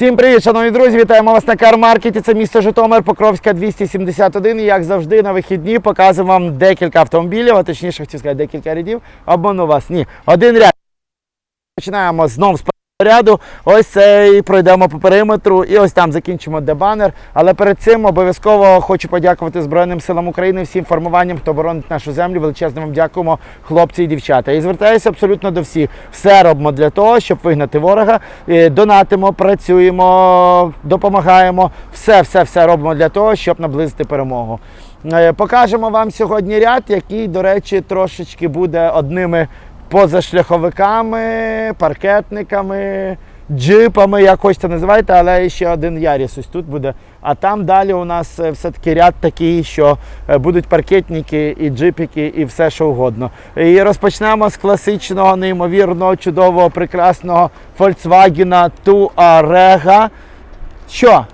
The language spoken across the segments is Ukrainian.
Всім привіт, шановні друзі! Вітаємо вас на кармаркеті. Це місто Житомир, Покровська 271. І як завжди, на вихідні показуємо вам декілька автомобілів, а точніше хотів сказати декілька рядів. Обману вас. Ні, один ряд. Починаємо знов з ряду. Ось цей пройдемо по периметру і ось там закінчимо де банер. Але перед цим обов'язково хочу подякувати Збройним силам України, всім формуванням, хто боронить нашу землю. Величезно вам дякуємо, хлопці і дівчата. І звертаюся абсолютно до всіх. Все робимо для того, щоб вигнати ворога. Донатимо, працюємо, допомагаємо. Все, все, все робимо для того, щоб наблизити перемогу. Е, Покажемо вам сьогодні ряд, який, до речі, трошечки буде одними позашляховиками, паркетниками, джипами, як хочете називайте, але ще один Яріс ось тут буде. А там далі у нас е, все-таки ряд такий, що е, будуть паркетники і джипики, і все що угодно. І розпочнемо з класичного, неймовірного, чудового, прекрасного Volkswagen Touareg. Що?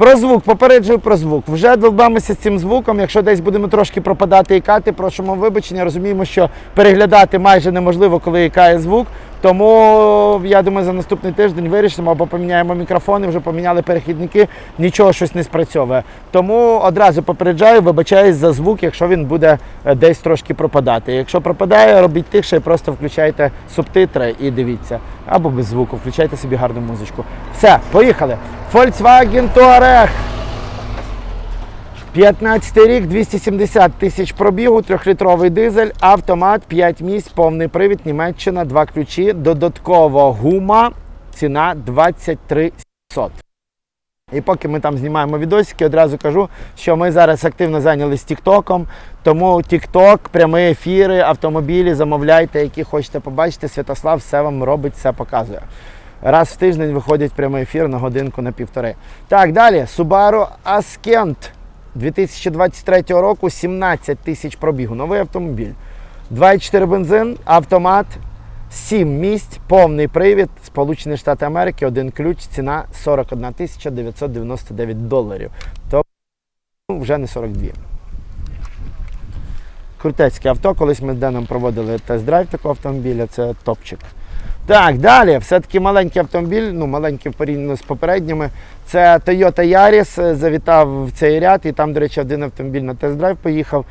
Про звук, попереджую про звук. Вже долбаємося з цим звуком. Якщо десь будемо трошки пропадати і кати, просимо вибачення. Розуміємо, що переглядати майже неможливо, коли ікає звук. Тому я думаю, за наступний тиждень вирішимо або поміняємо мікрофони, вже поміняли перехідники, нічого щось не спрацьовує. Тому одразу попереджаю, вибачаюсь за звук, якщо він буде е, десь трошки пропадати. Якщо пропадає, робіть тихше, і просто включайте субтитри і дивіться. Або без звуку, включайте собі гарну музичку. Все, поїхали. Volkswagen Touareg. 15 рік, 270 тисяч пробігу, трьохлітровий дизель, автомат, 5 місць, повний привід, Німеччина, 2 ключі, додатково гума, ціна 23 700. І поки ми там знімаємо відосики, одразу кажу, що ми зараз активно зайнялися Тіктоком. Тому Тікток, прямі ефіри, автомобілі, замовляйте, які хочете побачити. Святослав все вам робить, все показує. Раз в тиждень виходить прямий ефір на годинку на півтори. Так, далі. Subaru Ascent 2023 року 17 тисяч пробігу. Новий автомобіль. 2,4 бензин, автомат, 7 місць, повний привід, Сполучені Штати Америки, один ключ, ціна 41 тисяча 999 доларів. То ну, вже не 42. Крутецьке авто. Колись ми з Деном проводили тест-драйв такого автомобіля, це топчик. Так, далі, все-таки маленький автомобіль, ну маленький порівняно з попередніми. Це Toyota Yaris, е, завітав в цей ряд, і там, до речі, один автомобіль на тест-драйв поїхав.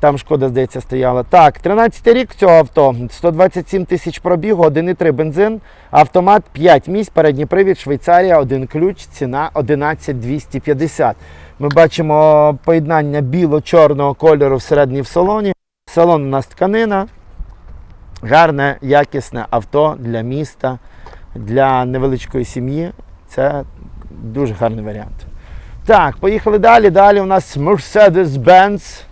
Там шкода, здається, стояла. Так, 13 рік цього авто, 127 тисяч пробігу, 1,3 бензин, автомат 5 місць, передній привід, Швейцарія, один ключ, ціна 11250. Ми бачимо поєднання біло-чорного кольору всередині в салоні. Салон у нас тканина. Гарне, якісне авто для міста, для невеличкої сім'ї. Це дуже гарний варіант. Так, поїхали далі. Далі у нас Mercedes-Benz.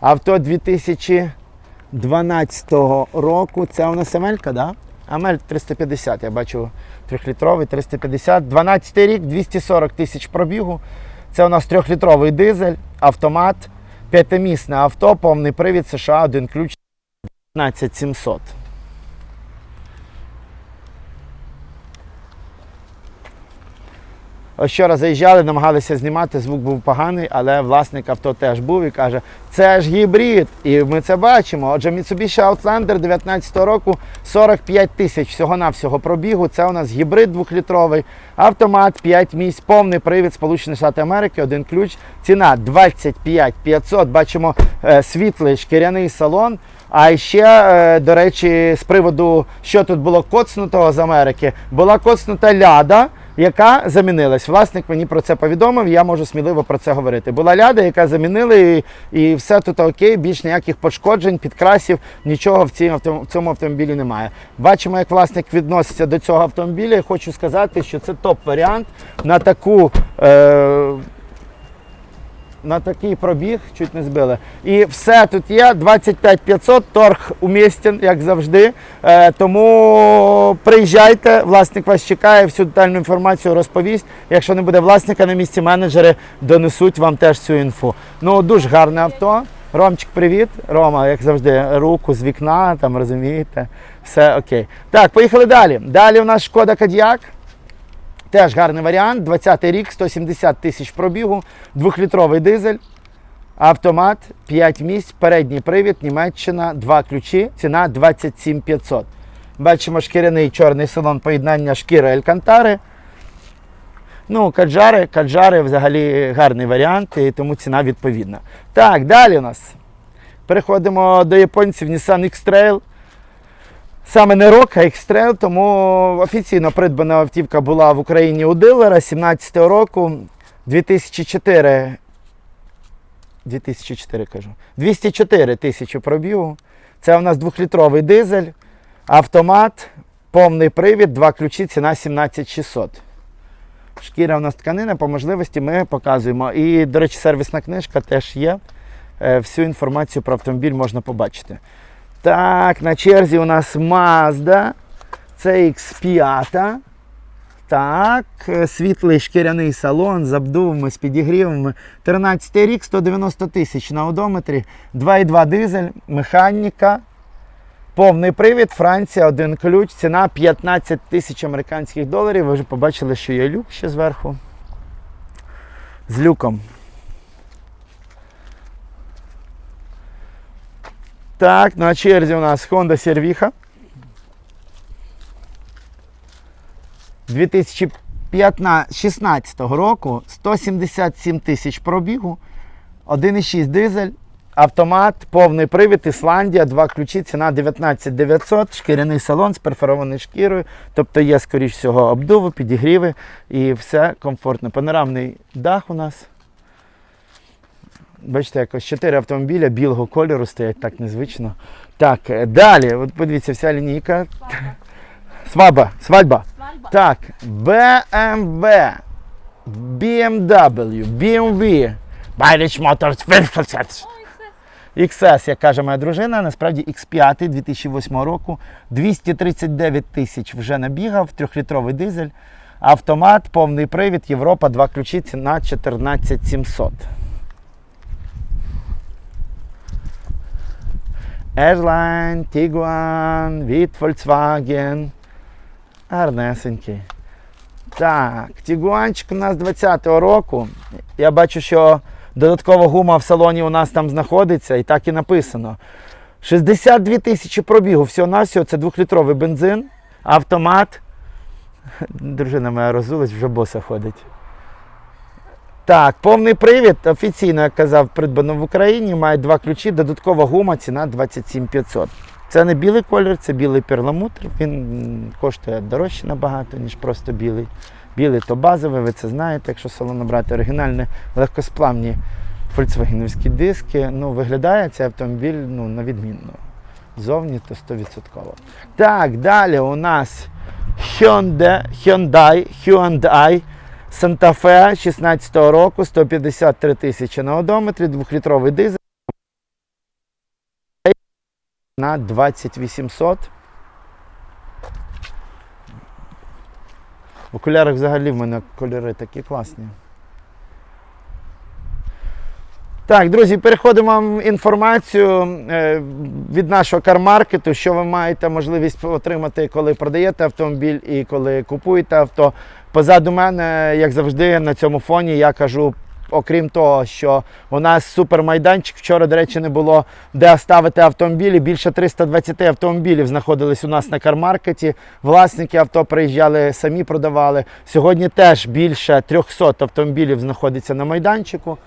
Авто 2012 року. Це у нас Амелька, да? Амель 350, я бачу трьохлітровий 350. 12 рік, 240 тисяч пробігу. Це у нас трьохлітровий дизель, автомат, п'ятимісне авто, повний привід США, один ключ 15700. Ось вчора заїжджали, намагалися знімати, звук був поганий, але власник авто теж був і каже, це ж гібрид. І ми це бачимо. Отже, Mitsubishi Outlander 19 року 45 тисяч всього-навсього пробігу. Це у нас гібрид двохлітровий, автомат, 5 місць, повний привід Сполучені Штати Америки, один ключ. Ціна 25 500. Бачимо е, світлий шкіряний салон. А ще, е, до речі, з приводу, що тут було коцнутого з Америки, була коцнута ляда, яка замінилась. Власник мені про це повідомив, я можу сміливо про це говорити. Була ляда, яка замінили, і, і все тут окей, більш ніяких пошкоджень, підкрасів, нічого в, цій, в цьому автомобілі немає. Бачимо, як власник відноситься до цього автомобіля. І хочу сказати, що це топ-варіант на таку. Е, на такий пробіг чуть не збили. І все тут є. 25 500, торг умістен, як завжди. Е, тому приїжджайте, власник вас чекає, всю детальну інформацію розповість. Якщо не буде власника на місці, менеджери донесуть вам теж цю інфу. Ну, дуже гарне авто. Ромчик, привіт. Рома, як завжди, руку з вікна, там розумієте, все окей. Так, поїхали далі. Далі у нас шкода Кадіак. Теж гарний варіант. 20-й рік, 170 тисяч пробігу, двохлітровий дизель, автомат, 5 місць, передній привід, Німеччина, 2 ключі, ціна 27 500. Бачимо шкіряний чорний салон поєднання шкіри Елькантари. Ну, каджари, каджари взагалі гарний варіант, і тому ціна відповідна. Так, далі у нас. Переходимо до японців Nissan X-Trail. Саме не рок, а X-Trail, тому офіційно придбана автівка була в Україні у дилера 17 року 2004. 2004 кажу. 204 тисячі пробігу. Це у нас двохлітровий дизель, автомат, повний привід, два ключі, ціна 17600. Шкіра у нас тканина, по можливості ми показуємо. І, до речі, сервісна книжка теж є. Е, Всю інформацію про автомобіль можна побачити. Так, на черзі у нас Mazda. Це X5. Так, е, світлий шкіряний салон з обдувами, з підігрівами. 13 рік, 190 тисяч на одометрі, 2,2 дизель, механіка. Повний привід, Франція, один ключ, ціна 15 тисяч американських доларів. Ви вже побачили, що є люк ще зверху. З люком. Так, на черзі у нас Honda Servica. 2016 року 177 тисяч пробігу, 1,6 дизель, автомат, повний привід, Ісландія, два ключі, ціна 19 900, шкіряний салон з перфорованою шкірою, тобто є, скоріш всього, обдуви, підігріви і все комфортно. Панорамний дах у нас. Бачите, якось 4 автомобіля білого кольору стоять так незвично. Так, е, далі, от подивіться, вся лінійка. Свадьба, свадьба. Свадьба. Так, BMW, BMW, BMW, Mileage Motors, XS, XS, як каже моя дружина, насправді X5 2008 року, 239 тисяч вже набігав, трьохлітровий дизель, автомат, повний привід, Європа, два ключі, ціна 14 Airline, Tiguan, від Volkswagen. Гарнесенький. Так, Тігуанчик у нас 20-го року. Я бачу, що додаткова гума в салоні у нас там знаходиться, і так і написано. 62 тисячі пробігу. Всього-навсього це двохлітровий бензин, автомат. Дружина моя розулась, вже боса ходить. Так, повний привід, офіційно, як казав, придбано в Україні, має два ключі, додаткова гума, ціна 27 500. Це не білий колір, це білий перламутр. Він коштує дорожче набагато, ніж просто білий. Білий то базовий, ви це знаєте, якщо салон брати оригінальні легкосплавні фольксвагеновські диски. Ну, виглядає цей автомобіль ну, на відмінно. Зовні то 100%. Так, далі у нас Hyundai, Hyundai, Hyundai Santa Fe 16 року, 153 тисячі на одометрі, двохлітровий дизель на 2800. В окулярах взагалі в мене кольори такі класні. Так, друзі, переходимо в інформацію е, від нашого кармаркету, що ви маєте можливість отримати, коли продаєте автомобіль і коли купуєте авто. Позаду мене, як завжди, на цьому фоні я кажу, окрім того, що у нас супермайданчик. Вчора, до речі, не було де ставити автомобілі. Більше 320 автомобілів знаходились у нас на кармаркеті. Власники авто приїжджали, самі продавали. Сьогодні теж більше 300 автомобілів знаходиться на майданчику.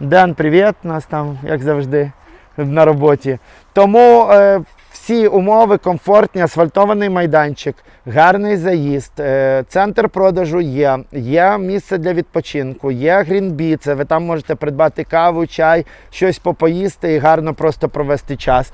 Ден, привіт, нас там, як завжди, на роботі. Тому е, всі умови комфортні, асфальтований майданчик, гарний заїзд, е, центр продажу є, є місце для відпочинку, є грінбі, це ви там можете придбати каву, чай, щось попоїсти і гарно просто провести час.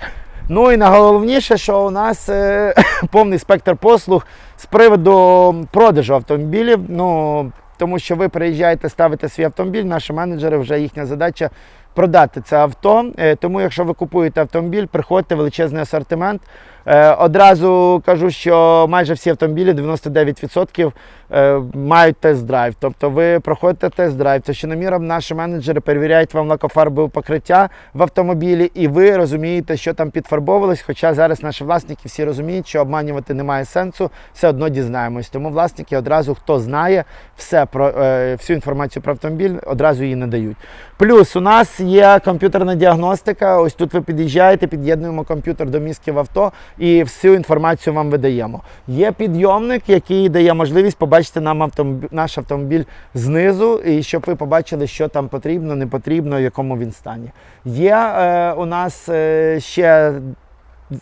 Ну і найголовніше, що у нас е, повний спектр послуг з приводу продажу автомобілів. Ну, тому що ви приїжджаєте, ставите свій автомобіль, наші менеджери вже їхня задача продати це авто. Е, Тому, якщо ви купуєте автомобіль, приходьте величезний асортимент. Е, Одразу кажу, що майже всі автомобілі 99% е, мають тест-драйв. Тобто ви проходите тест-драйв. То що наміром наші менеджери перевіряють вам лакофарбове покриття в автомобілі, і ви розумієте, що там підфарбовувалось. Хоча зараз наші власники всі розуміють, що обманювати немає сенсу, все одно дізнаємось. Тому власники одразу, хто знає все про е, всю інформацію про автомобіль, одразу її надають. Плюс у нас є комп'ютерна діагностика. Ось тут ви під'їжджаєте, під'єднуємо комп'ютер до мізки в авто і всю інформацію вам видаємо. Є підйомник, який дає можливість побачити нам автомобіль, наш автомобіль знизу, і щоб ви побачили, що там потрібно, не потрібно, в якому він стані. Є е, у нас е, ще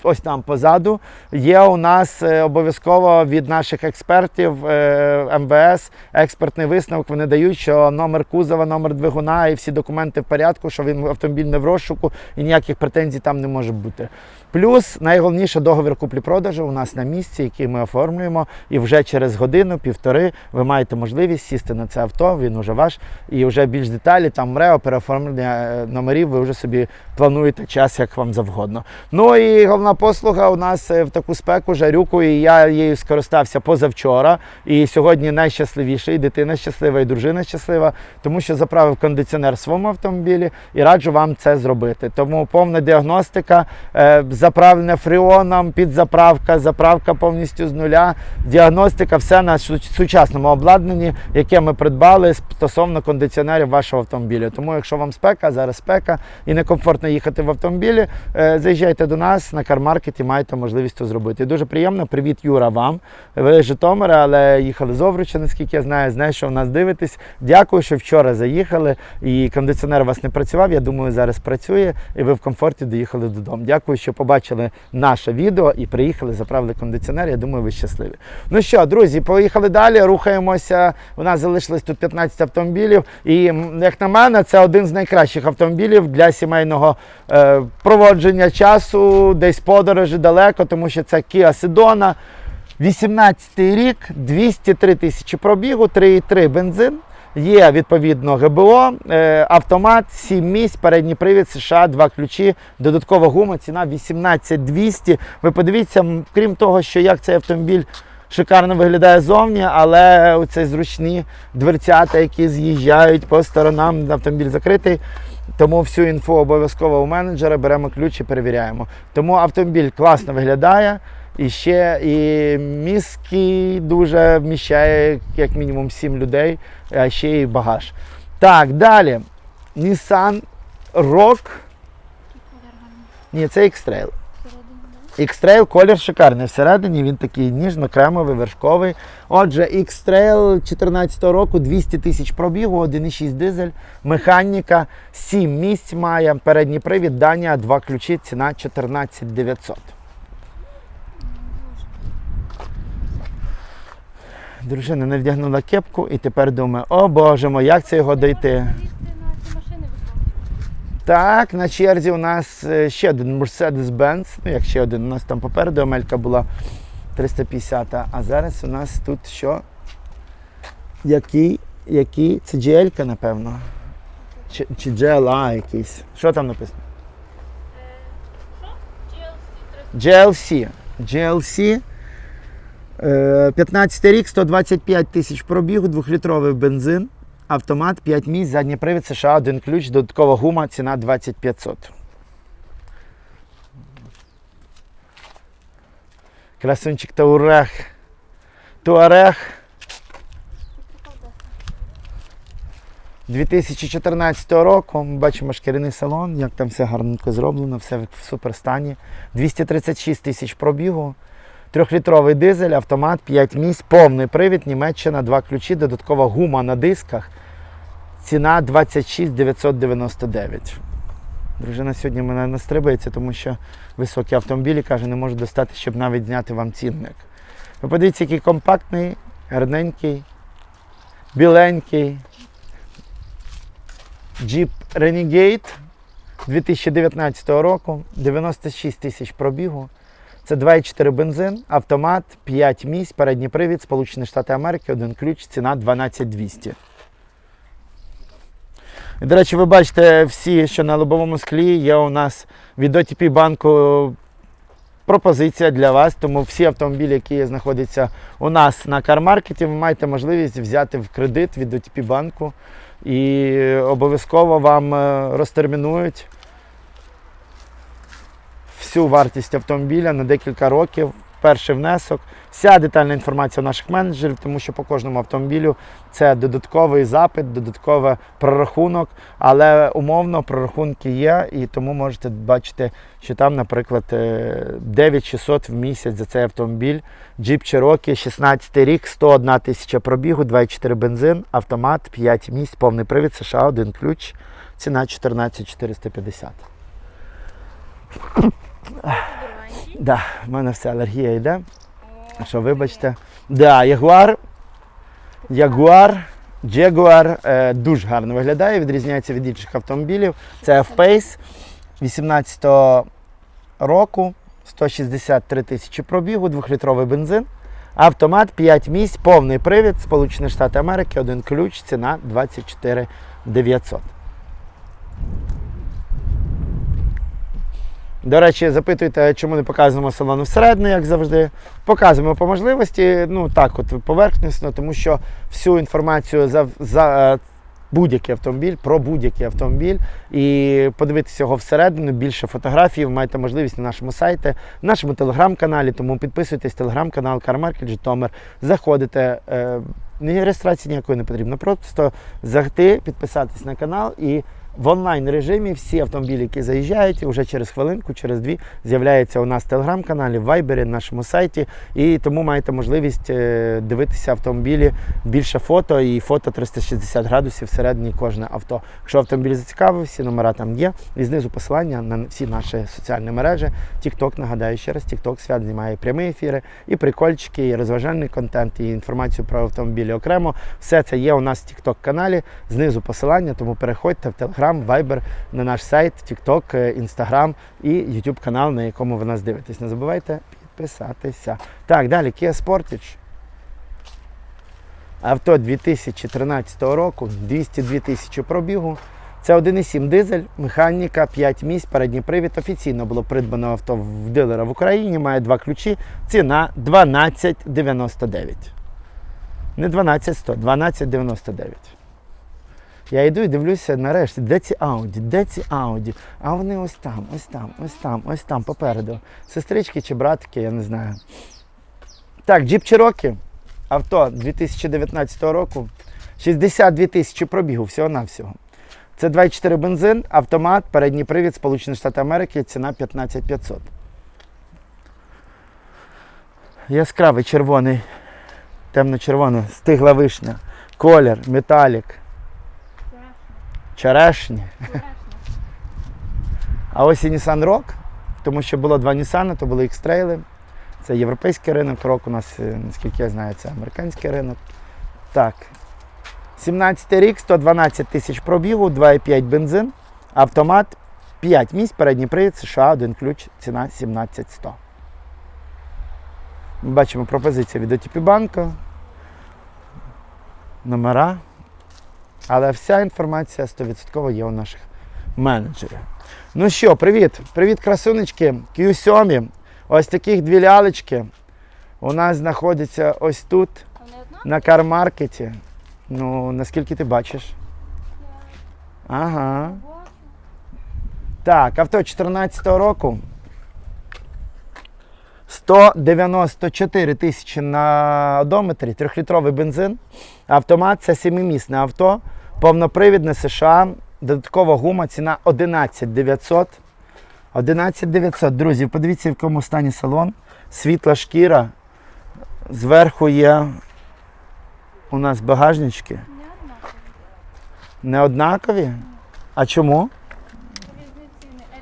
ось там позаду. Є у нас е, обов'язково від наших експертів е, МВС експертний висновок. Вони дають, що номер кузова, номер двигуна і всі документи в порядку, що він автомобіль не в розшуку і ніяких претензій там не може бути. Плюс найголовніше договір куплі-продажу у нас на місці, який ми оформлюємо, і вже через годину, півтори ви маєте можливість сісти на це авто, він уже ваш, і вже більш деталі, там МРЕО, переоформлення е, номерів, ви вже собі плануєте час, як вам завгодно. Ну і головна послуга у нас е, в таку спеку жарюку, і я її скористався позавчора. І сьогодні найщасливіший, і дитина щаслива, і дружина щаслива, тому що заправив кондиціонер в своєму автомобілі і раджу вам це зробити. Тому повна діагностика, е, заправлення фреоном, підзаправка, заправка повністю з нуля, діагностика, все на сучасному обладнанні, яке ми придбали стосовно кондиціонерів вашого автомобіля. Тому, якщо вам спека, зараз спека і некомфортно їхати в автомобілі, е, заїжджайте до нас на кармаркет і маєте можливість це зробити. Дуже приємно. Привіт, Юра, вам. Ви з Житомира, але їхали з Овруча, наскільки я знаю. Знаю, що в нас дивитесь. Дякую, що вчора заїхали і кондиціонер у вас не працював. Я думаю, зараз працює, і ви в комфорті доїхали додому. Дякую, що побачили наше відео і приїхали, заправили кондиціонер. Я думаю, ви щасливі. Ну що, друзі, поїхали далі. Рухаємося. У нас залишилось тут 15 автомобілів. І як на мене, це один з найкращих автомобілів для сімейного е, проводження часу, десь подорожі далеко, тому що це Kia Sedona. 18 рік, 203 тисячі пробігу, 3,3 бензин. Є відповідно ГБО, е, автомат, 7 місць, передній привід США, два ключі, додаткова гума, ціна 18200. Ви подивіться, крім того, що як цей автомобіль шикарно виглядає зовні, але оці зручні дверцята, які з'їжджають по сторонам, автомобіль закритий. Тому всю інфу обов'язково у менеджера беремо ключ і перевіряємо. Тому автомобіль класно виглядає. І ще і міський дуже вміщає як мінімум 7 людей, а ще і багаж. Так, далі. Nissan Rock. Ні, це X-Trail. X-Trail колір шикарний. Всередині він такий ніжно-кремовий, вершковий. Отже, X-Trail 14 року, 200 тисяч пробігу, 1,6 дизель, механіка, 7 місць має, передній привід, Данія, два ключі, ціна 14 900. Дружина не вдягнула кепку і тепер думає, о боже мой, як це його дойти? Так, на черзі у нас е, ще один Mercedes-Benz. Ну, як ще один, у нас там попереду Амелька була 350, а зараз у нас тут що? Який? Який? Це GL, напевно. Чи, чи GLA якийсь. Що там написано? GLC. GLC. Е, 15 рік, 125 тисяч пробігу, 2-літровий бензин, автомат, 5 місць, задній привід США, один ключ, додаткова гума, ціна 2500. Красунчик Туарег. Туарег 2014 року. Ми бачимо шкіряний салон, як там все гарненько зроблено, все в супер стані. 236 тисяч пробігу. Трьохлітровий дизель, автомат, 5 місць, повний привід, Німеччина, два ключі, додаткова гума на дисках. Ціна 26 999. Дружина сьогодні мене настрибається, тому що високі автомобілі, каже, не можу достати, щоб навіть зняти вам цінник. Ви подивіться, який компактний, гарненький, біленький. Jeep Renegade 2019 року, 96 тисяч пробігу. Це 2,4 бензин, автомат, 5 місць, передній привід, Сполучені Штати Америки, один ключ, ціна 12200. І, до речі, ви бачите всі, що на лобовому склі є у нас від OTP банку пропозиція для вас. Тому всі автомобілі, які знаходяться у нас на кармаркеті, ви маєте можливість взяти в кредит від OTP банку. І обов'язково вам е, розтермінують всю вартість автомобіля на декілька років перший внесок. Вся детальна інформація у наших менеджерів, тому що по кожному автомобілю це додатковий запит, додатковий прорахунок, але умовно прорахунки є, і тому можете бачити, що там, наприклад, е, 9600 в місяць за цей автомобіль. Jeep Cherokee, 16 рік, 101 тисяча пробігу, 2,4 бензин, автомат, 5 місць, повний привід, США, один ключ, ціна 14450. Да, в мене вся алергія йде. Що вибачте. Да, Ягуар. Ягуар. Jaguar е, дуже гарно виглядає, відрізняється від інших автомобілів. Це F-Pace 18 року, 163 тисячі пробігу, 2-літровий бензин. Автомат 5 місць, повний привід, Сполучені Штати Америки, один ключ, ціна 24 900. До речі, запитуєте, чому не показуємо салону всередину, як завжди. Показуємо по можливості, ну так, от поверхнісно, тому що всю інформацію за, за е, будь-який автомобіль, про будь-який автомобіль, і подивитися його всередину, більше фотографій, ви маєте можливість на нашому сайті, в нашому телеграм-каналі, тому підписуйтесь, телеграм-канал Car Market Житомир, заходите. Е, реєстрації ніякої не потрібно, просто зайти, підписатись на канал і в онлайн режимі всі автомобілі, які заїжджають, вже через хвилинку, через дві з'являються у нас в телеграм-каналі, в Вайбері, на нашому сайті. І тому маєте можливість е, дивитися автомобілі більше фото і фото 360 градусів всередині кожне авто. Якщо автомобіль зацікавив, всі номера там є. І знизу посилання на всі наші соціальні мережі. TikTok, нагадаю ще раз, TikTok свят знімає прямі ефіри, і прикольчики, і розважальний контент, і інформацію про автомобілі окремо. Все це є у нас в TikTok каналі. Знизу посилання, тому переходьте в Telegram, Viber, на наш сайт, TikTok, е, Instagram і YouTube канал, на якому ви нас дивитесь. Не забувайте підписатися. Так, далі Kia Sportage. Авто 2013 року, 202 тисячі пробігу. Це 1,7 дизель, механіка, 5 місць, передній привід. Офіційно було придбано авто в дилера в Україні, має два ключі. Ціна 12,99. Не 12,100, 12,99. Я йду і дивлюся нарешті, де ці Ауді, де ці Ауді. А вони ось там, ось там, ось там, ось там, попереду. Сестрички чи братики, я не знаю. Так, Jeep Cherokee. Авто 2019 року. 62 тисячі пробігу, всього-навсього. Це 2,4 бензин, автомат, передній привід, Сполучені Штати Америки, ціна 15500. Яскравий червоний, темно-червона, стигла вишня, колір, металік, черешні. А ось і Nissan Rock, тому що було два Nissan, то були X-трейли. Це європейський ринок, рок у нас, е, наскільки я знаю, це американський ринок. Так. 17 рік, 112 тисяч пробігу, 2,5 бензин, автомат, 5 місць, передній привід, США, один ключ, ціна 17100. Ми бачимо пропозиція від OTP банку, номера. Але вся інформація 100% є у наших менеджерів. Ну що, привіт! Привіт, красунечки! Q7. Ось таких дві лялечки у нас знаходяться ось тут, на кармаркеті. Ну, наскільки ти бачиш? Ага. Так, авто 14-го року. 194 тисячі на одометрі, трьохлітровий бензин. Автомат це семимісне авто, повнопривідне США, додаткова гума, ціна 11 900. 11 900. Друзі, подивіться, в якому стані салон. Світла шкіра. Зверху є у нас багажнички. Не однакові. Не однакові. А чому?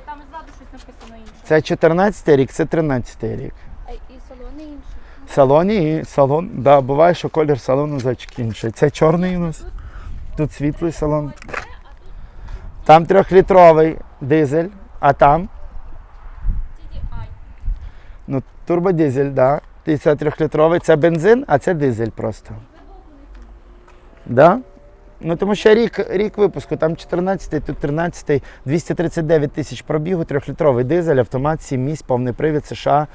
Там ззаду щось написано інше. Це 14 рік, це 13 рік. А і салони інші. В салоні і салон. Да, буває, що колір салону зачки інший. Це чорний у нас. Тут світлий салон. Там трьохлітровий дизель, а там ну, турбодизель, да. І це трьохлітровий, це бензин, а це дизель просто. Да? Ну тому що рік, рік випуску, там 14, тут 13, 239 тисяч пробігу, трьохлітровий дизель, автомат, 7 місць, повний привід США,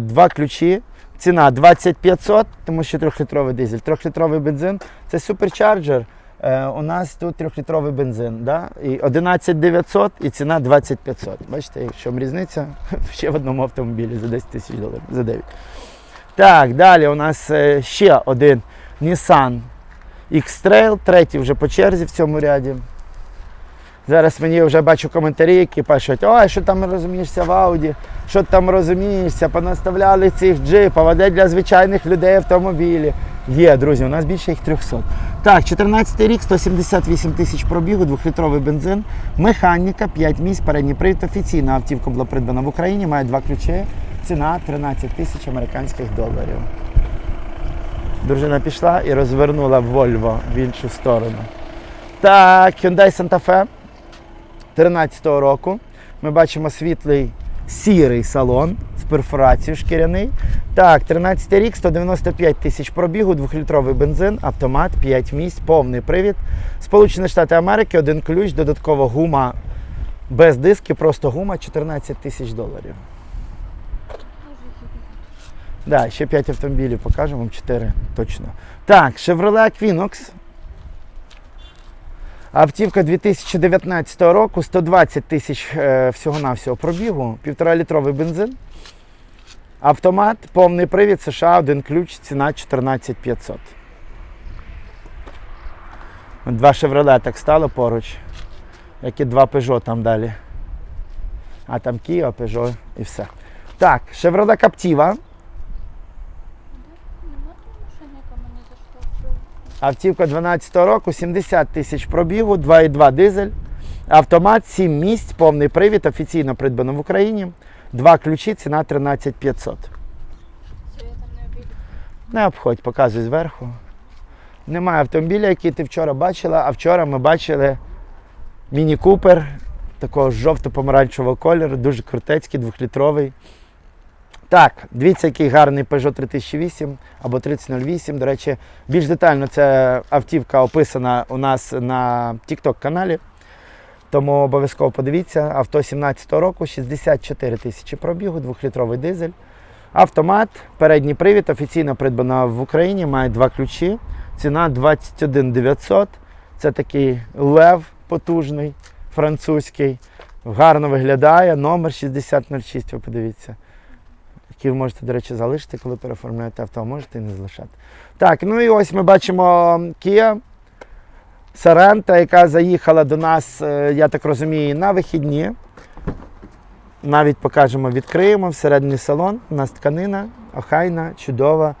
два ключі. Ціна 2500, тому що трьохлітровий дизель, трьохлітровий бензин. Це суперчарджер. Е, у нас тут трьохлітровий бензин, да? і 11 900 і ціна 20 500. Бачите, якщо різниця ще в одному автомобілі за 10 тисяч доларів, за 9. Так, далі у нас е, ще один Nissan X-Trail, третій вже по черзі в цьому ряді. Зараз мені вже бачу коментарі, які пишуть, ой, що там розумієшся в Ауді, що там розумієшся, понаставляли цих джипів, а де для звичайних людей автомобілі. Є, друзі, у нас більше їх 300. Так, 14 рік, 178 тисяч пробігу, двохлітровий бензин, механіка, 5 місць, передній привід. Офіційна автівка була придбана в Україні, має два ключі, ціна 13 тисяч американських доларів. Дружина пішла і розвернула Volvo в іншу сторону. Так, Hyundai Santa Fe 13 року. Ми бачимо світлий сірий салон з перфорацією шкіряний. Так, 13 рік, 195 тисяч пробігу, 2-літровий бензин, автомат, 5 місць, повний привід. Сполучені Штати Америки, один ключ, додаткова гума без диски, просто гума 14 тисяч доларів. Да, ще 5 автомобілів покажемо, вам 4 точно. Так, Chevrolet Equinox. Автівка 2019 року, 120 тисяч е, всього-навсього пробігу, 1,5-літровий бензин. Автомат, повний привід США, один ключ, ціна 14 500. От Два Chevrolet так стало поруч, як і два Peugeot там далі. А там Kia, Peugeot і все. Так, Chevrolet Captiva. Нема того машини, яка мені зайшла. Автівка 12 року, 70 тисяч пробігу, 2,2 дизель. Автомат, 7 місць, повний привід, офіційно придбано в Україні. Два ключі, ціна 13 500. Я там не обійду. Не обходь, показуй зверху. Немає автомобіля, який ти вчора бачила, а вчора ми бачили Міні Купер такого жовто-помаранчевого кольору, дуже крутецький, двохлітровий. Так, дивіться, який гарний Peugeot 3008 або 3008. До речі, більш детально ця автівка описана у нас на TikTok каналі. Тому обов'язково подивіться. Авто 17 року, 64 тисячі пробігу, двохлітровий дизель. Автомат, передній привід, офіційно придбана в Україні, має два ключі. Ціна 21 900. Це такий лев потужний, французький. Гарно виглядає. Номер 6006, ви подивіться. Який ви можете, до речі, залишити, коли переоформляєте авто, можете і не залишати. Так, ну і ось ми бачимо Kia Sorento, яка заїхала до нас, е, я так розумію, на вихідні. Навіть покажемо, відкриємо всередині салон. У нас тканина, охайна, чудова.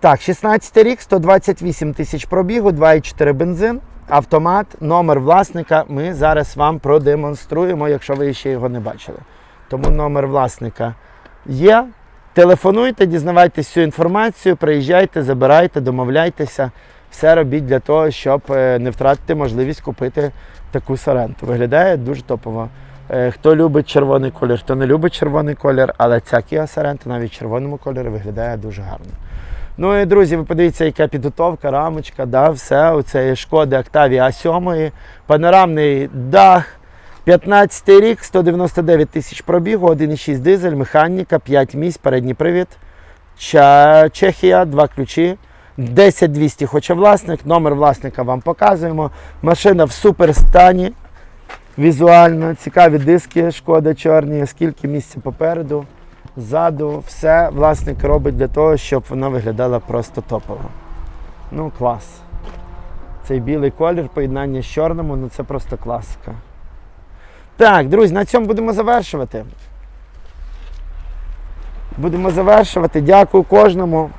Так, 16 рік, 128 тисяч пробігу, 2,4 бензин, автомат, номер власника ми зараз вам продемонструємо, якщо ви ще його не бачили. Тому номер власника є. Телефонуйте, дізнавайтесь всю інформацію, приїжджайте, забирайте, домовляйтеся. Все робіть для того, щоб е, не втратити можливість купити таку соренту. Виглядає дуже топово. Е, Хто любить червоний колір, хто не любить червоний колір, але ця Kia Sorento навіть в червоному кольорі виглядає дуже гарно. Ну і друзі, ви подивіться, яка підготовка, рамочка, да, все. Оце шкоди Octavia A7, панорамний дах, 15 рік, 199 тисяч пробігу, 1,6 дизель, механіка, 5 місць, передній привід. Чехія, два ключі. 10200 хоче власник, номер власника вам показуємо. Машина в суперстані. Візуально, цікаві диски, шкода чорні, скільки місця попереду, ззаду, все власник робить для того, щоб вона виглядала просто топово. Ну, клас. Цей білий колір, поєднання з чорним, ну це просто класика. Так, друзі, на цьому будемо завершувати. Будемо завершувати. Дякую кожному,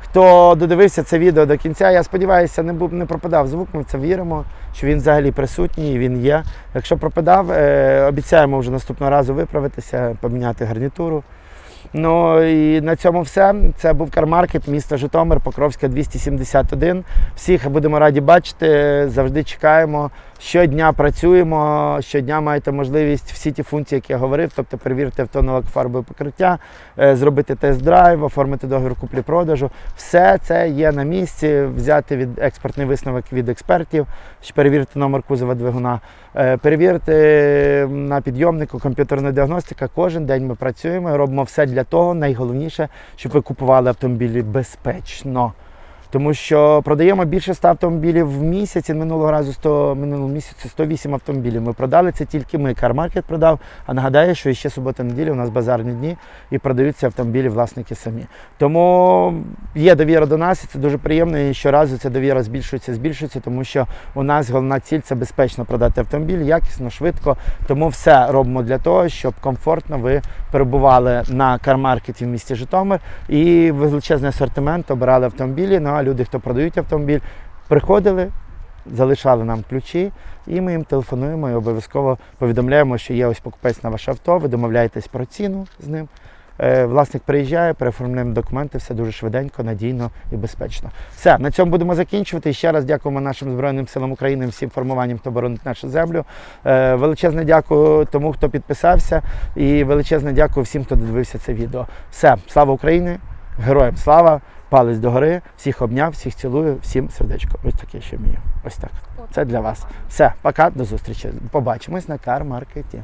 хто додивився це відео до кінця. Я сподіваюся, не, не пропадав звук. Ми в це віримо, що він взагалі присутній, він є. Якщо пропадав, е, обіцяємо вже наступного разу виправитися, поміняти гарнітуру. Ну і на цьому все. Це був Кармаркет, місто Житомир, Покровська 271. Всіх будемо раді бачити. Завжди чекаємо. Щодня працюємо, щодня маєте можливість всі ті функції, які я говорив, тобто перевірити авто на покриття, е, зробити тест-драйв, оформити договір куплі-продажу. Все це є на місці, взяти від експертний висновок від експертів, перевірити номер кузова двигуна, перевірити на підйомнику комп'ютерна діагностика. Кожен день ми працюємо, робимо все для того, найголовніше, щоб ви купували автомобілі безпечно. Тому що продаємо більше 100 автомобілів в місяць. Минулого разу 100, минулого місяця 108 автомобілів. Ми продали це тільки ми. Кармаркет продав. А нагадаю, що ще субота неділя у нас базарні дні і продаються автомобілі власники самі. Тому є довіра до нас, і це дуже приємно. І щоразу ця довіра збільшується, збільшується, тому що у нас головна ціль це безпечно продати автомобіль, якісно, швидко. Тому все робимо для того, щоб комфортно ви перебували на кармаркеті в місті Житомир і величезний асортимент обирали автомобілі. Ну люди, хто продають автомобіль, приходили. Залишали нам ключі, і ми їм телефонуємо і обов'язково повідомляємо, що є ось покупець на ваше авто. Ви домовляєтесь про ціну з ним. Е, Власник приїжджає, переоформляємо документи, все дуже швиденько, надійно і безпечно. Все, на цьому будемо закінчувати. І ще раз дякуємо нашим Збройним силам України, всім формуванням, хто боронить нашу землю. Е, Величезне дякую тому, хто підписався, і величезне дякую всім, хто додивився це відео. Все, слава Україні! Героям слава! Палець догори, всіх обняв, всіх цілую, всім сердечко. Ось таке ще вмію. Ось так. Це для вас. Все, пока, до зустрічі. Побачимось на кар-маркеті.